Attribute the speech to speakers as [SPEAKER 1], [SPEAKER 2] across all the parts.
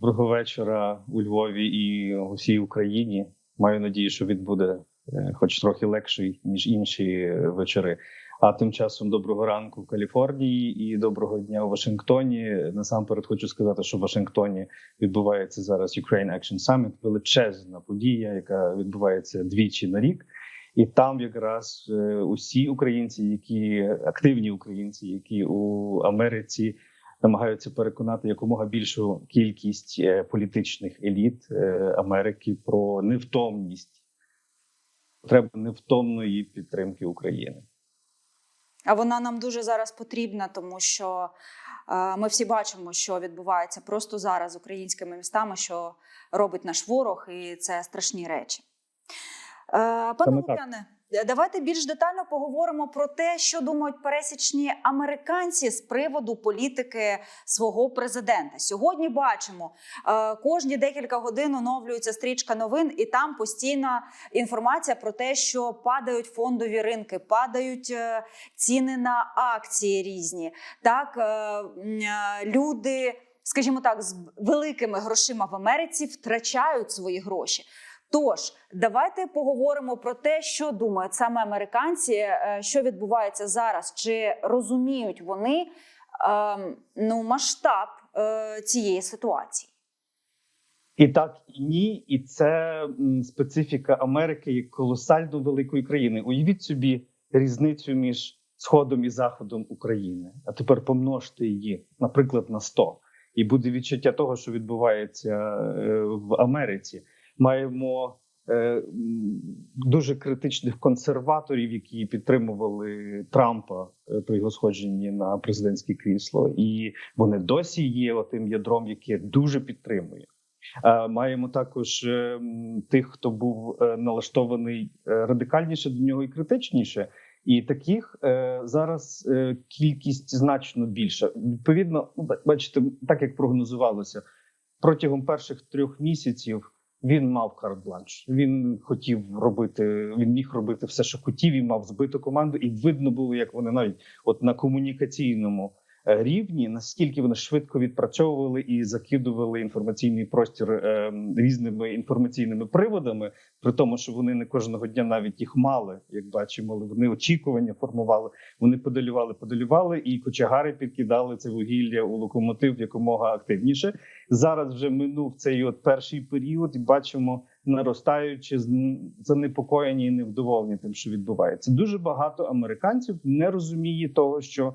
[SPEAKER 1] Доброго вечора у Львові і усій Україні. Маю надію, що він буде е, хоч трохи легший ніж інші вечори. А тим часом доброго ранку в Каліфорнії і доброго дня у Вашингтоні. Насамперед хочу сказати, що в Вашингтоні відбувається зараз Ukraine Action Summit, величезна подія, яка відбувається двічі на рік. І там якраз е, усі українці, які активні українці, які у Америці намагаються переконати якомога більшу кількість е, політичних еліт е, Америки про невтомність потребу невтомної підтримки України.
[SPEAKER 2] А вона нам дуже зараз потрібна, тому що е, ми всі бачимо, що відбувається просто зараз з українськими містами, що робить наш ворог, і це страшні речі. Е, Пане. Лук'яне, давайте більш детально поговоримо про те, що думають пересічні американці з приводу політики свого президента. Сьогодні бачимо, е, кожні декілька годин оновлюється стрічка новин, і там постійна інформація про те, що падають фондові ринки, падають е, ціни на акції різні. Так е, е, люди, скажімо так, з великими грошима в Америці втрачають свої гроші. Тож давайте поговоримо про те, що думають саме американці, е, що відбувається зараз, чи розуміють вони ем, ну масштаб е, цієї ситуації.
[SPEAKER 1] І так, і ні, і це специфіка Америки як колосально великої країни. Уявіть собі різницю між сходом і заходом України. А тепер помножте її, наприклад, на 100. І буде відчуття того, що відбувається е, в Америці. Маємо е, дуже критичних консерваторів, які підтримували Трампа е, при його сходженні на президентське крісло, і вони досі є тим ядром, яке дуже підтримує. Маємо також е, тих, хто був налаштований радикальніше до нього і критичніше. І таких зараз кількість значно більша. Відповідно, бачите, так як прогнозувалося, протягом перших трьох місяців він мав карт-бланш. Він хотів робити, він міг робити все, що хотів, і мав збиту команду. І видно було, як вони навіть от на комунікаційному рівні, наскільки вони швидко відпрацьовували і закидували інформаційний простір е, різними інформаційними приводами, при тому, що вони не кожного дня навіть їх мали, як бачимо, але вони очікування формували. Вони подалювали, подалювали, і кочегари підкидали це вугілля у локомотив якомога активніше. Зараз вже минув цей от перший період, і бачимо наростаючи занепокоєні і невдоволені тим, що відбувається. Дуже багато американців не розуміє того, що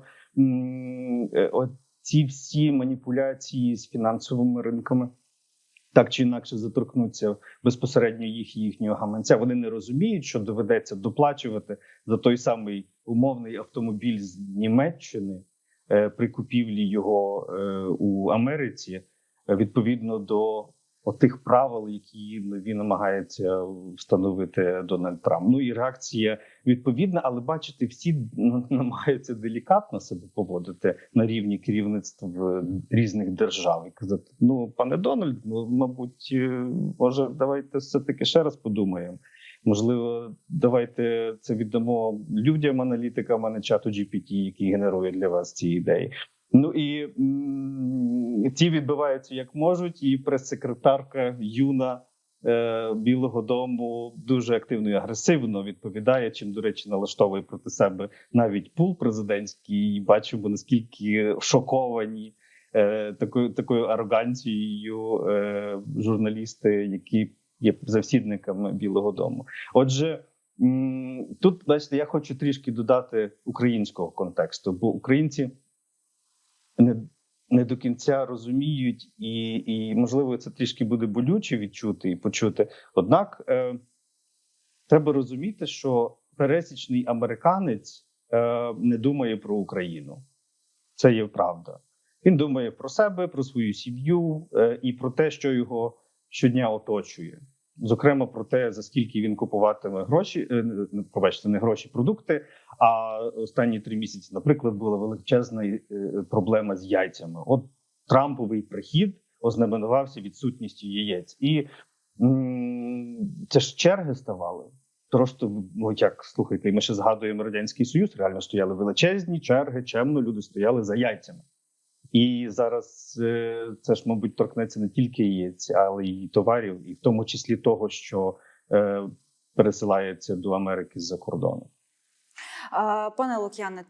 [SPEAKER 1] ці всі маніпуляції з фінансовими ринками. Так чи інакше заторкнуться безпосередньо їх і їхнього гаманця. Вони не розуміють, що доведеться доплачувати за той самий умовний автомобіль з Німеччини е, при купівлі його е, у Америці, е, відповідно до тих правил, які нові намагається встановити Дональд Трамп. Ну і реакція відповідна, але бачите, всі намагаються делікатно себе поводити на рівні керівництв різних держав і казати: ну, пане Дональд, ну мабуть, е, може, давайте все таки ще раз подумаємо. Можливо, давайте це віддамо людям, аналітикам, а не чату GPT, який генерує для вас ці ідеї. Ну і м, ті відбиваються як можуть, і прес-секретарка юна е, Білого Дому дуже активно і агресивно відповідає, чим, до речі, налаштовує проти себе навіть пул президентський. І бачимо наскільки шоковані е, такою такою ароганцією е, журналісти, які є завсідниками Білого Дому. Отже. Тут, бачите, я хочу трішки додати українського контексту, бо українці не, не до кінця розуміють, і, і можливо це трішки буде болюче відчути і почути. Однак е, треба розуміти, що пересічний американець е, не думає про Україну. Це є правда. Він думає про себе, про свою сім'ю е, і про те, що його щодня оточує. Зокрема, про те, за скільки він купуватиме гроші, е, пробачте, не гроші, продукти. А останні три місяці, наприклад, була величезна е, проблема з яйцями. От Трамповий прихід ознаменувався відсутністю яєць, і це ж черги ставали. Просто ну як слухайте, ми ще згадуємо радянський союз. Реально стояли величезні черги, чемно люди стояли за яйцями. І зараз е, це ж, мабуть, торкнеться не тільки яєць, але й товарів, і в тому числі того, що е, пересилається до Америки з-за кордону.
[SPEAKER 2] Пане Лук'яне,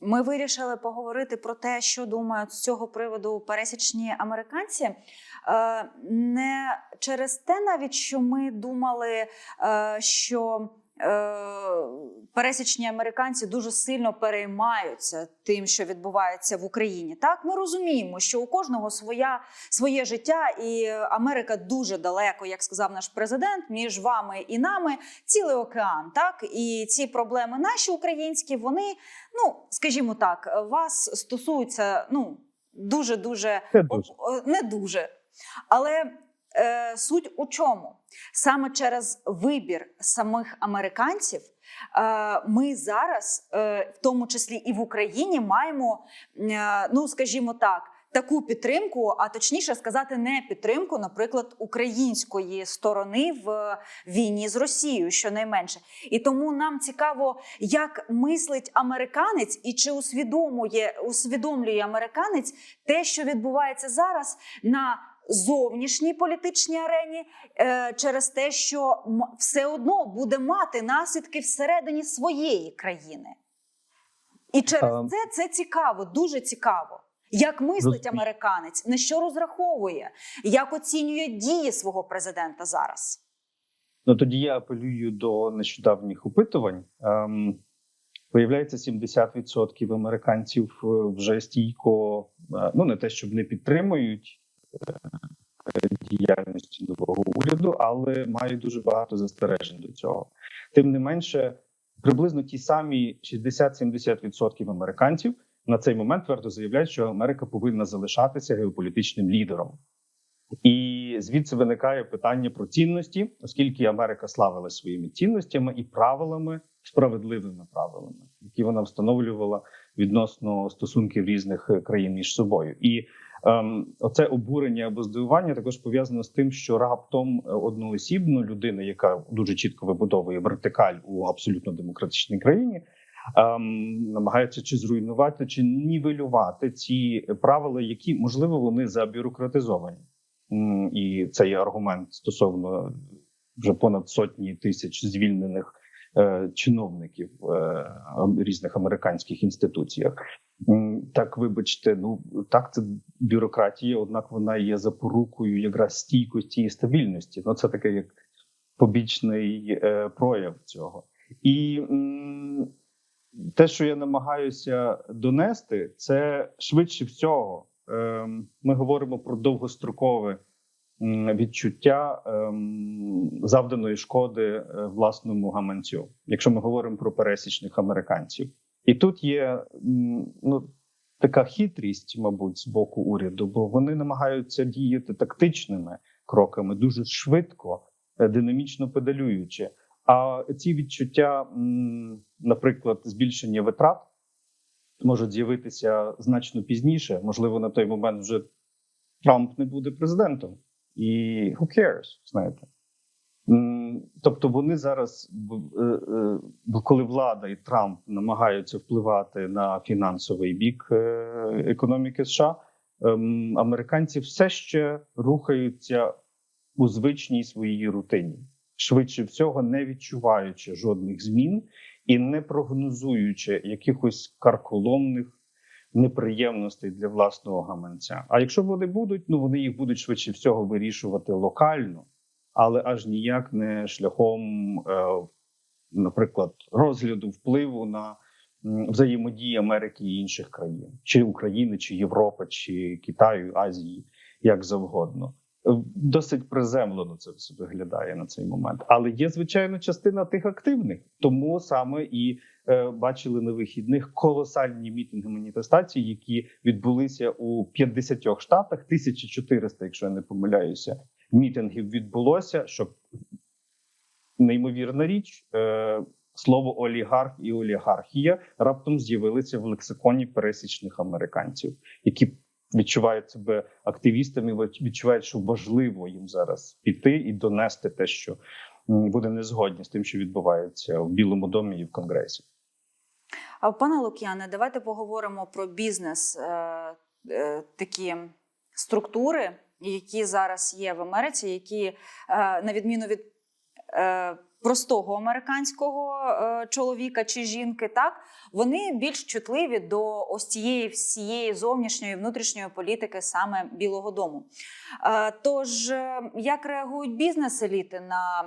[SPEAKER 2] ми вирішили поговорити про те, що думають з цього приводу пересічні американці. Е, Не через те, навіть що ми думали, що пересічні американці дуже сильно переймаються тим, що відбувається в Україні. Так, ми розуміємо, що у кожного своя своє життя, і Америка дуже далеко, як сказав наш президент, між вами і нами цілий океан. Так і ці проблеми наші українські, вони, ну скажімо так, вас стосуються ну дуже дуже
[SPEAKER 1] Це дуже.
[SPEAKER 2] Не дуже. Але е, суть у чому? Саме через вибір самих американців е, ми зараз, е, в тому числі і в Україні, маємо, е, ну скажімо так. Таку підтримку, а точніше сказати, не підтримку, наприклад, української сторони в війні з Росією, щонайменше. І тому нам цікаво, як мислить американець, і чи усвідомує усвідомлює американець те, що відбувається зараз на зовнішній політичній арені, е, через те, що все одно буде мати наслідки всередині своєї країни. І через
[SPEAKER 1] А-
[SPEAKER 2] це це цікаво, дуже цікаво. Як мислить американець, на що розраховує, як оцінює дії свого президента зараз?
[SPEAKER 1] Ну тоді я апелюю до нещодавніх опитувань. Ем, виявляється, 70% американців е, вже стійко, е, ну не те, щоб не підтримують діяльності нового уряду, але мають дуже багато застережень до цього. Тим не менше, приблизно ті самі 60-70% американців на цей момент твердо заявляють, що Америка повинна залишатися геополітичним лідером. І звідси виникає питання про цінності, оскільки Америка славилась своїми цінностями і правилами, справедливими правилами, які вона встановлювала відносно стосунків різних е, країн між собою. І оце обурення або здивування також пов'язано з тим, що раптом е, одноосібно людина, яка дуже чітко вибудовує вертикаль у абсолютно демократичній країні. Ем, намагається чи зруйнувати, чи нівелювати ці правила, які можливо вони забюрократизовані. І це є аргумент стосовно вже понад сотні тисяч звільнених чиновників е, різних американських інституціях. Так, вибачте, ну так, це бюрократія, однак вона є запорукою якраз стійкості і стабільності. Ну, це таке як побічний е, прояв цього. І те, що я намагаюся донести, це швидше всього. Ем, Ми говоримо про довгострокове відчуття ем, завданої шкоди е, власному гаманцю, якщо ми говоримо про пересічних американців. І тут є ну, така хитрість, мабуть, з боку уряду, бо вони намагаються діяти тактичними кроками дуже швидко, е, динамічно педалюючи. А ці відчуття, наприклад, збільшення витрат можуть з'явитися значно пізніше. Можливо, на той момент вже Трамп не буде президентом, і who cares, знаєте. Тобто вони зараз, е, е, коли влада і Трамп намагаються впливати на фінансовий бік е, економіки США, ем, американці все ще рухаються у звичній своїй рутині, швидше всього, не відчуваючи жодних змін і не прогнозуючи якихось карколомних неприємностей для власного гаманця. А якщо вони будуть, ну вони їх будуть швидше всього вирішувати локально, але аж ніяк не шляхом, е, наприклад, розгляду впливу на взаємодії Америки і інших країн, чи України, чи Європи, чи Китаю, Азії, як завгодно. Е, Досить приземлено це все виглядає на цей момент, але є звичайно частина тих активних, тому саме і е, бачили на вихідних колосальні мітинги маніфестації, які відбулися у 50 штатах, 1400, якщо я не помиляюся, мітингів відбулося. Що неймовірна річ, е, слово олігарх і олігархія раптом з'явилися в лексиконі пересічних американців, які відчувають себе активістами, відчувають, що важливо їм зараз піти і донести те, що буде незгодні з тим, що відбувається в Білому домі і в Конгресі.
[SPEAKER 2] Пане Лук'яне, давайте поговоримо про бізнес. Е, е, такі структури, які зараз є в Америці, які, е, на відміну від простого американського е, чоловіка чи жінки, так вони більш чутливі до ось цієї всієї зовнішньої внутрішньої політики саме Білого Дому. Е, Тож, е, як реагують бізнес-еліти на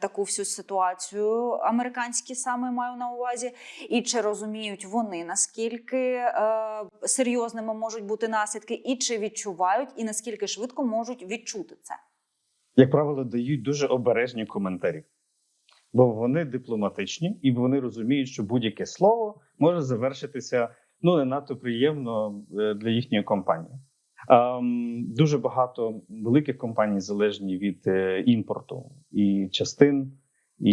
[SPEAKER 2] таку всю ситуацію, американські саме маю на увазі, і чи розуміють вони наскільки е, серйозними можуть бути наслідки, і чи відчувають, і наскільки швидко можуть відчути це?
[SPEAKER 1] Як правило, дають дуже обережні коментарі, бо вони дипломатичні і вони розуміють, що будь-яке слово може завершитися ну не надто приємно е, для їхньої компанії. Ем, дуже багато великих компаній залежні від е, імпорту і частин, і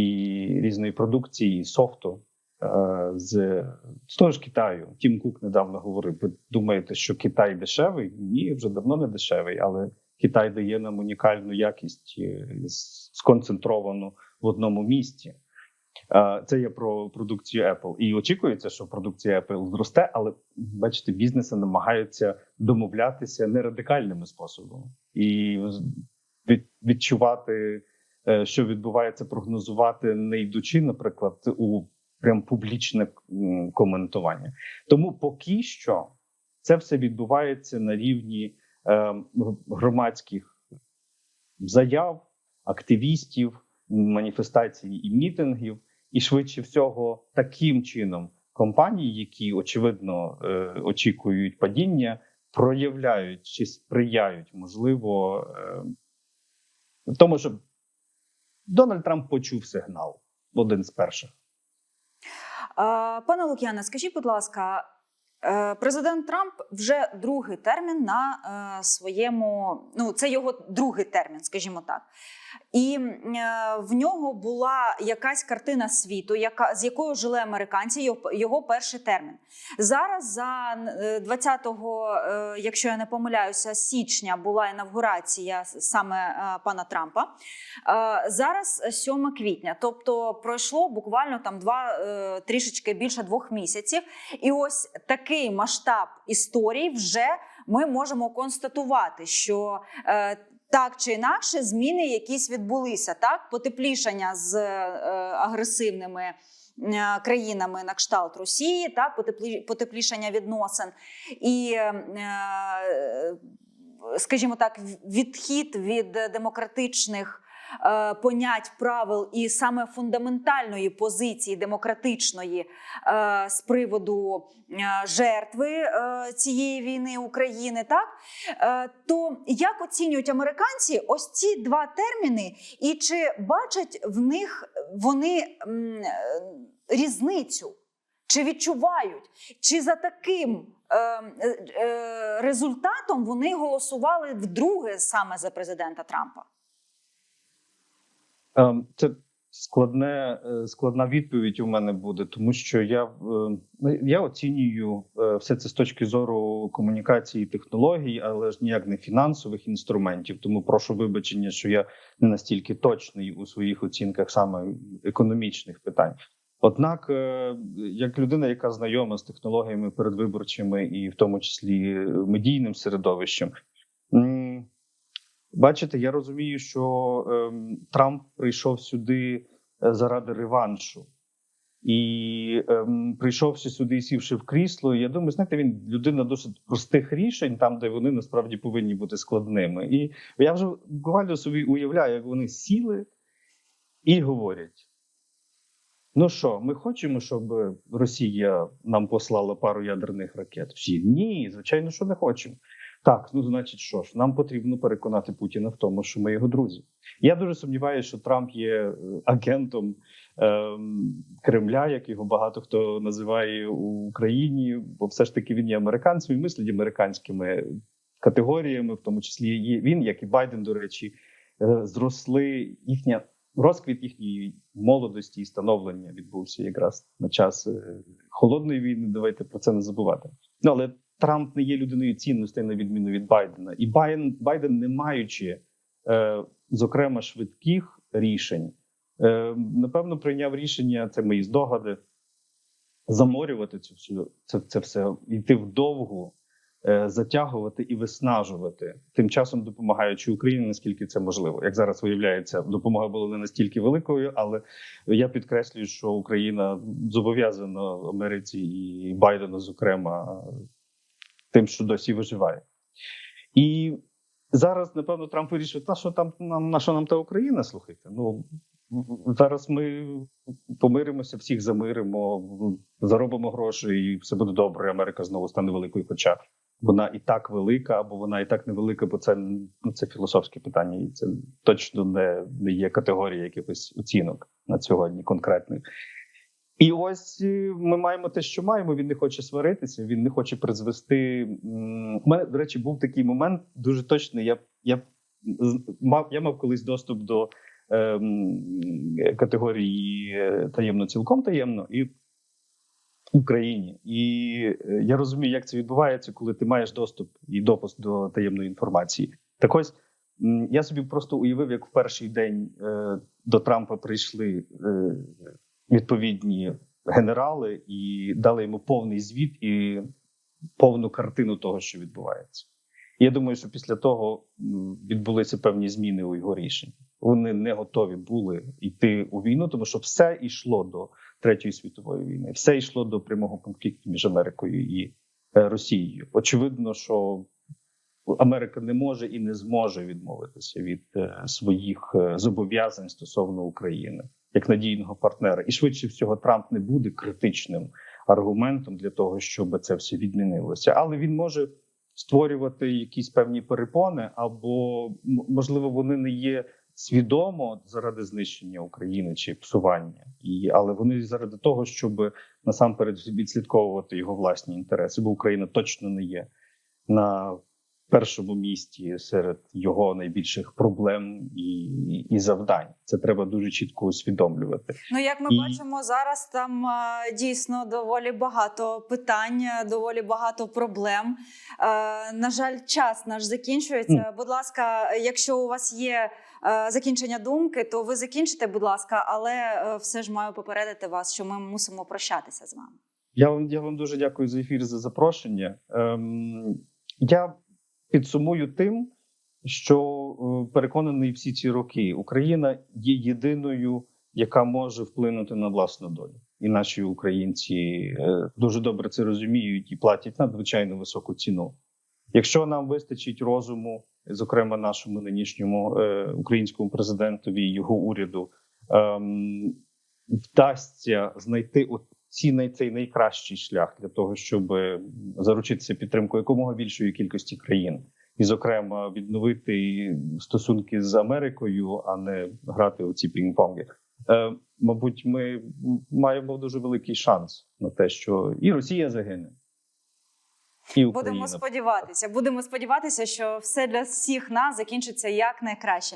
[SPEAKER 1] різної продукції, і софту. е, З, з того ж Китаю Тім Кук недавно говорив: ви думаєте, що Китай дешевий? Ні, вже давно не дешевий, але Китай дає нам унікальну якість е, сконцентровану в одному місці. Е, Це є про продукцію Apple. І очікується, що продукція Apple зросте, але бачите, бізнеси намагаються домовлятися не радикальними способами і відчувати, е, що відбувається, прогнозувати, не йдучи, наприклад, у прям публічне коментування. Тому поки що це все відбувається на рівні громадських заяв, активістів, маніфестацій і мітингів, і швидше всього, таким чином компанії, які очевидно е, очікують падіння, проявляють чи сприяють, можливо, е, тому, щоб Дональд Трамп почув сигнал один з перших.
[SPEAKER 2] Пане Лук'яне, скажіть, будь ласка, президент Трамп вже другий термін на е, своєму, ну це його другий термін, скажімо так. І е, в нього була якась картина світу, яка з якою жили американці. Його, перший термін. Зараз за е, 20-го, е, якщо я не помиляюся, січня була інавгурація саме е, пана Трампа. Е, Зараз 7 квітня, тобто пройшло буквально там два е, трішечки більше двох місяців. І ось такий масштаб історії вже ми можемо констатувати, що е, так чи інакше зміни якісь відбулися. Так, потеплішання з е, агресивними. е, Країнами на кшталт Росії, так потеплі, потеплішання відносин і, скажімо так, відхід від демократичних понять правил і саме фундаментальної позиції демократичної е, з приводу е, жертви е, цієї війни України, так е, то як оцінюють американці ось ці два терміни, і чи бачать в них вони е, різницю? Чи відчувають, чи за таким е, е, результатом вони голосували вдруге саме за президента Трампа?
[SPEAKER 1] Ем, Це складне, е, складна відповідь у мене буде, тому що я е, ну, я оцінюю е, все це з точки зору комунікації і технологій, але ж ніяк не фінансових інструментів. Тому прошу вибачення, що я не настільки точний у своїх оцінках саме економічних питань. Однак, як людина, яка знайома з технологіями передвиборчими і в тому числі медійним середовищем. Бачите, я розумію, що ем, Трамп прийшов сюди е, заради реваншу, і ем, прийшовши сюди, сівши в крісло. Я думаю, знаєте, він людина досить простих рішень, там де вони насправді повинні бути складними. І я вже буквально собі уявляю, як вони сіли і говорять: ну що, ми хочемо, щоб Росія нам послала пару ядерних ракет? Всі ні, звичайно, що не хочемо. Так, ну значить, що ж, нам потрібно переконати Путіна в тому, що ми його друзі. Я дуже сумніваюся, що Трамп є е, агентом ем, Кремля, як його багато хто називає у Україні, бо все ж таки він є американцем і мислить американськими категоріями, в тому числі і він, як і Байден, до речі, е, зросли їхня розквіт їхньої молодості і становлення відбувся якраз на час е, холодної війни. Давайте про це не забувати. Ну але Трамп не є людиною цінностей на відміну від Байдена, і Байден, Байден не маючи, е, зокрема, швидких рішень, е, напевно, прийняв рішення. Це мої здогади заморювати цю всю це, це все, йти в довгу е, затягувати і виснажувати, тим часом допомагаючи Україні, наскільки це можливо. Як зараз виявляється, допомога була не настільки великою, але я підкреслюю, що Україна зобов'язана Америці і Байдену, зокрема, тим, що досі виживає. І зараз, напевно, Трамп вирішив, на що там нам на що нам та Україна? Слухайте. Ну зараз ми помиримося, всіх замиримо, заробимо гроші, і все буде добре. Америка знову стане великою. Хоча вона і так велика, або вона і так невелика, бо це ну, це філософське питання, і це точно не, не є категорія якихось оцінок на сьогодні конкретних. І ось е, ми маємо те, що маємо. Він не хоче сваритися, він не хоче призвести. У мене, до речі, був такий момент дуже точний. Я, я мав я мав колись доступ до ем, категорії е, таємно, цілком таємно і в Україні. І е, я розумію, як це відбувається, коли ти маєш доступ і допуск до таємної інформації. Так ось я собі просто уявив, як в перший день е, до Трампа прийшли е, відповідні генерали і дали йому повний звіт і повну картину того, що відбувається. Я думаю, що після того відбулися певні зміни у його рішенні. Вони не готові були йти у війну, тому що все йшло до третьої світової війни, все йшло до прямого конфлікту між Америкою і е, Росією. Очевидно, що Америка не може і не зможе відмовитися від е, своїх е, зобов'язань стосовно України як надійного партнера. І швидше всього Трамп не буде критичним аргументом для того, щоб це все відмінилося. Але він може створювати якісь певні перепони, або можливо вони не є свідомо заради знищення України чи псування, і але вони заради того, щоб насамперед відслідковувати його власні інтереси, бо Україна точно не є на першому місці серед його найбільших проблем і, і завдань. Це треба дуже чітко усвідомлювати.
[SPEAKER 2] Ну, як ми
[SPEAKER 1] І-
[SPEAKER 2] бачимо, зараз там дійсно доволі багато питань, доволі багато проблем. На жаль, час наш закінчується. Будь ласка, якщо у вас є закінчення думки, то ви закінчите, будь ласка, але е, все ж маю попередити вас, що ми мусимо прощатися з вами.
[SPEAKER 1] Я вам я вам дуже дякую за ефір за запрошення. Ем, я підсумую тим, що е, переконаний всі ці роки Україна є єдиною, яка може вплинути на власну долю, і наші українці е, дуже добре це розуміють і платять надзвичайно високу ціну. Якщо нам вистачить розуму, зокрема нашому нинішньому е, українському президентові і його уряду, ем, вдасться знайти ці цей найкращий шлях для того, щоб заручитися підтримкою якомога більшої кількості країн, і, зокрема, відновити стосунки з Америкою, а не грати у ці пінг-понги. Е, мабуть, ми маємо дуже великий шанс на те, що і Росія загине. І Україна.
[SPEAKER 2] Будемо сподіватися. Будемо сподіватися, що все для всіх нас закінчиться як найкраще.